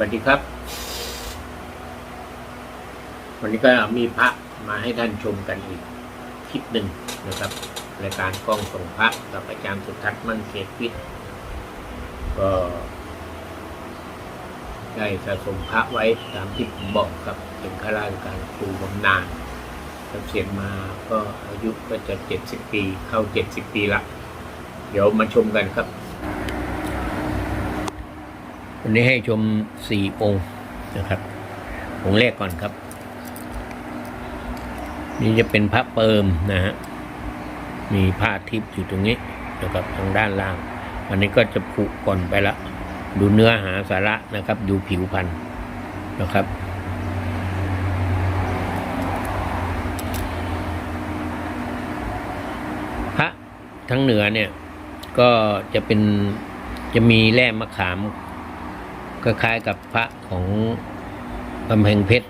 วัสดีครับ วันนี้ก็มีพระมาให้ท่านชมกันอีกคลิปหนึ่งนะครับรายการกล้องส่งพระกับอาจารย์สุทัศน์มั่นเขตวิทย์ก็ได้สะสมพระไว้ตามที่ผมบอกครับเป็นข้าราชการครูบำนาญเกษียณมาก็อายุก็จะเจ็ดสิบปี เข้าเจ็ดสิบปีละ เดี๋ยวมาชมกันครับ วันนี้ให้ชมสี่องค์นะครับ องค์แรกก่อนครับ นี่จะเป็นพระเปิมนะฮะมีผ้าทิพย์อยู่ตรงนี้นะครับทางด้านล่าง อันนี้ก็จะผุก่อนไปละ ดูเนื้อหาสาระนะครับ ดูผิวพันธุ์นะครับ พระทั้งเหนือเนี่ย ก็จะเป็นจะมีแร่มะขาม คล้ายๆกับพระของกำแพงเพชร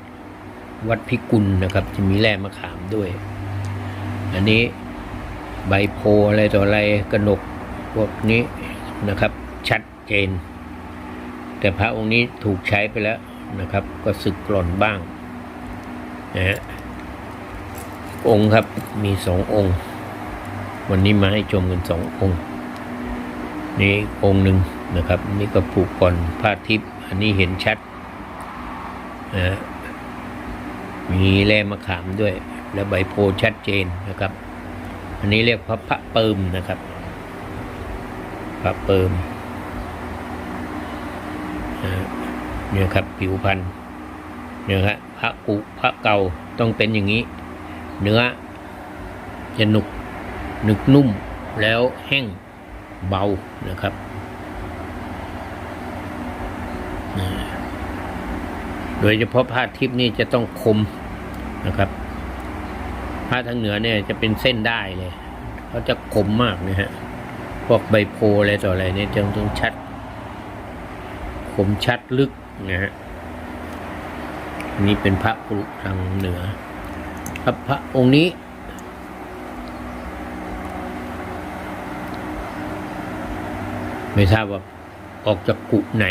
วัดพิกุลนะครับ จะมีแร่มะขามด้วย อันนี้ใบโพอะไรต่ออะไรกระหนกพวกนี้นะครับ ชัดเจน แต่พระองค์นี้ถูกใช้ไปแล้วนะครับ ก็สึกกร่อนบ้างนะฮะองค์ครับมีสององค์ วันนี้มาให้ชมกันสององค์ นี่องค์หนึ่ง นะครับ นี่ก็ผูกก่อนผ้าทิพย์อันนี้เห็นชัดนะฮะมีแร่มะขามด้วย และใบโพชัดเจนนะครับ อันนี้เรียกพระพระเปิมนะครับ พระเปิมนะฮะเนี่ยครับผิวพันธุ์เนี่ยครับพระกุพระเก่าต้องเป็นอย่างนี้ เนื้อจะหนุกหนึกนุ่มแล้วแห้งเบานะครับนะ โดยเฉพาะผ้าทิพย์นี่จะต้องคมนะครับผ้าทางเหนือเนี่ยจะเป็นเส้นได้เลยเขาจะคมมากนะฮะพวกใบโพอะไรต่ออะไรเนี่ยจะต้องชัดคมชัดลึกนะฮะนี่เป็นพระปรุทางเหนือพระพระองค์นี้ ไม่ทราบว่าออกจากกุไหน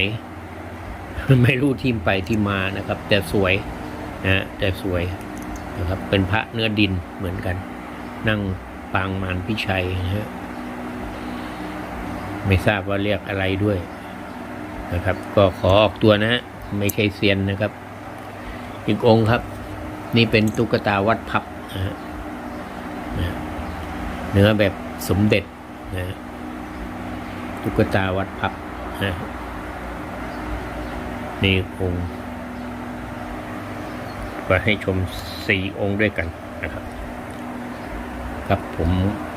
ไม่รู้ที่ไปที่มานะครับ แต่สวยนะฮะแต่สวยนะครับ เป็นพระเนื้อดินเหมือนกัน นั่งปางมารพิชัยนะฮะไม่ทราบว่าเรียกอะไรด้วยนะครับ ก็ขอออกตัวนะฮะไม่ใช่เซียนนะครับ อีกองค์ครับ นี่เป็นตุ๊กตาวัดพับนะฮะนะเนื้อแบบสมเด็จนะตุ๊กตาวัดพับนะ นี่องค์ก็ให้ชมสี่องค์ด้วยกันนะครับ ครับผม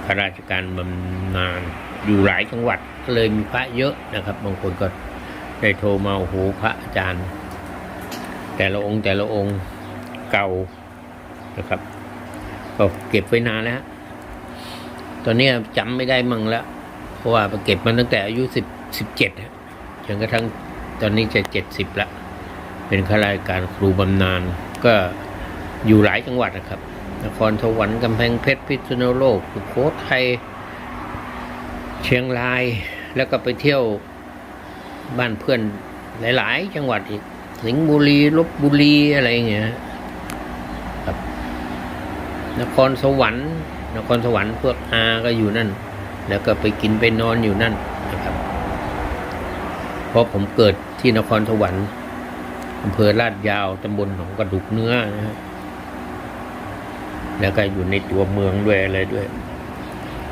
ข้าราชการบำนาญอยู่หลายจังหวัดก็เลยมีพระเยอะนะครับ บางคนก็ได้โทรมาโอ้โหพระอาจารย์ แต่ละองค์แต่ละองค์เก่านะครับก็เก็บไว้นานแล้ว ตอนนี้จำไม่ได้มั่งแล้ว เพราะว่าไปเก็บมันตั้งแต่อายุสิบสิบเจ็ดจนกระทั่ง ตอนนี้จะเจ็ดสิบละ เป็นข้าราชการครูบำนาญก็อยู่หลายจังหวัดนะครับ นครสวรรค์กำแพงเพชรพิษณุโลกสุโขทัยเชียงรายแล้วก็ไปเที่ยวบ้านเพื่อนหลาย ๆ จังหวัดอีกสิงห์บุรีลบบุรีอะไรอย่างเงี้ยครับ นครสวรรค์ นครสวรรค์พวกอาก็อยู่นั่น แล้วก็ไปกินไปนอนอยู่นั่นนะครับ เพราะผมเกิด ที่นครสวรรค์อำเภอลาดยาวตำบลหนองกระดุกเนื้อนะฮะแล้วก็อยู่ในตัวเมืองด้วยอะไรด้วย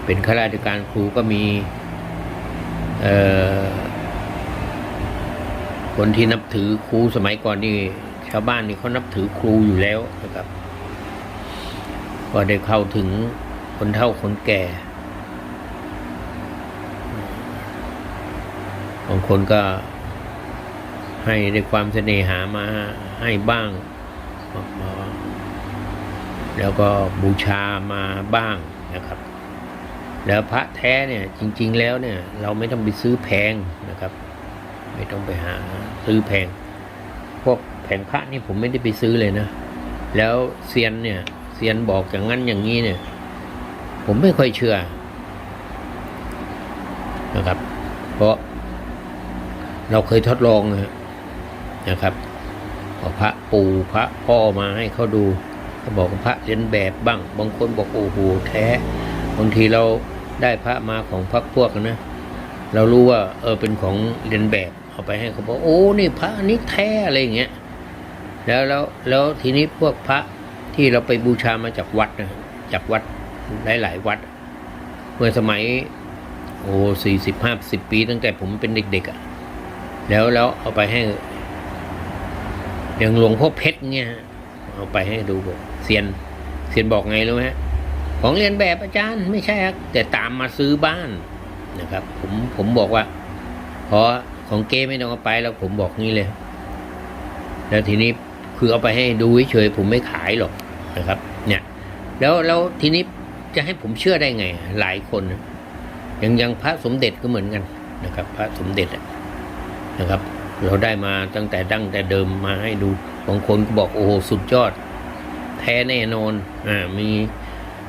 เป็นข้าราชการครูก็มีเอ่อคนที่นับถือครูสมัยก่อนนี่ชาวบ้านนี่เขานับถือครูอยู่แล้วนะครับ ก็ได้เข้าถึงคนเฒ่าคนแก่บางคนก็ ให้ด้วยความเสน่หามาให้บ้าง แล้วก็บูชามาบ้างนะครับ แล้วพระแท้เนี่ยจริง ๆ แล้วเนี่ยเราไม่ต้องไปซื้อแพงนะครับ ไม่ต้องไปหาซื้อแพง พวกแผงพระนี่ผมไม่ได้ไปซื้อเลยนะ แล้วเซียนเนี่ยเซียนบอกอย่างนั้นอย่างนี้เนี่ย ผมไม่ค่อยเชื่อนะครับ เพราะเราเคยทดลองนะ นะครับเอาพระปู่พระพ่อมาให้เขาดูเขาบอกพระเรียนแบบบ้าง บางคนบอกโอ้โหแท้บางทีเราได้พระมาของพรรคพวกนะ เรารู้ว่าเออเป็นของเรียนแบบเอาไปให้เขาบอกโอ้นี่พระนี้แท้อะไรอย่างเงี้ยแล้วแล้วแล้วทีนี้พวกพระที่เราไปบูชามาจากวัดนะจากวัดหลายๆวัด เมื่อสมัยโอ้สี่สิบห้าสิบปีตั้งแต่ผมเป็นเด็กๆอะ่ะแล้วแล้วเอาไปให้ อย่างหลวงพ่อเพชรเงี้ยเอาไปให้ดูบอกเซียนเซียนบอกไงรู้ไหมของเรียนแบบอาจารย์ไม่ใช่ครับแต่ตามมาซื้อบ้านนะครับ ผมผมบอกว่าเพราะของเก้ไม่ต้องเอาไปแล้วผมบอกงี้เลย แล้วทีนี้คือเอาไปให้ดูเฉยผมไม่ขายหรอกนะครับ เนี่ย แล้วแล้วทีนี้จะให้ผมเชื่อได้ไง หลายคนอย่างอย่างพระสมเด็จก็เหมือนกันนะครับ พระสมเด็จนะครับ เราได้มาตั้งแต่ดั้งแต่เดิมมาให้ดูบางคนก็บอกโอ้โหสุดยอด แท้แน่นอนอ่ามี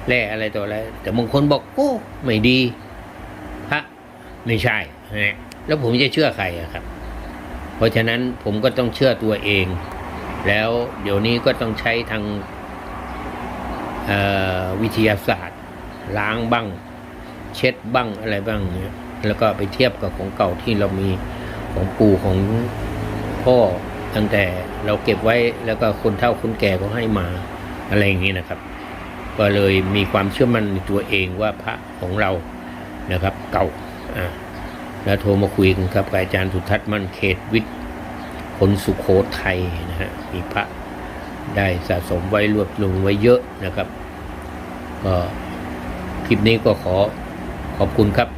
แร่อะไรต่ออะไร แต่บางคนบอกโอ้ไม่ดีพระไม่ใช่นะแล้วผมจะเชื่อใครอะครับ เพราะฉะนั้นผมก็ต้องเชื่อตัวเอง แล้วเดี๋ยวนี้ก็ต้องใช้ทางวิทยาศาสตร์ ล้างบ้าง เช็ดบ้างอะไรบ้างเนี่ยแล้วก็ไปเทียบกับของเก่าที่เรามี ของปู่ของพ่อตั้งแต่เราเก็บไว้แล้วก็คนเฒ่าคนแก่ก็ให้มาอะไรอย่างนี้นะครับ ก็เลยมีความเชื่อมั่นในตัวเองว่าพระของเรานะครับ เก่าอ่าแล้วโทรมาคุยกันครับกับอาจารย์สุทัศน์มั่นเขตวิทย์คนสุโขทัยนะฮะมีพระได้สะสมไว้รวบรวมไว้เยอะนะครับ ก็คลิปนี้ก็ขอขอบคุณครับ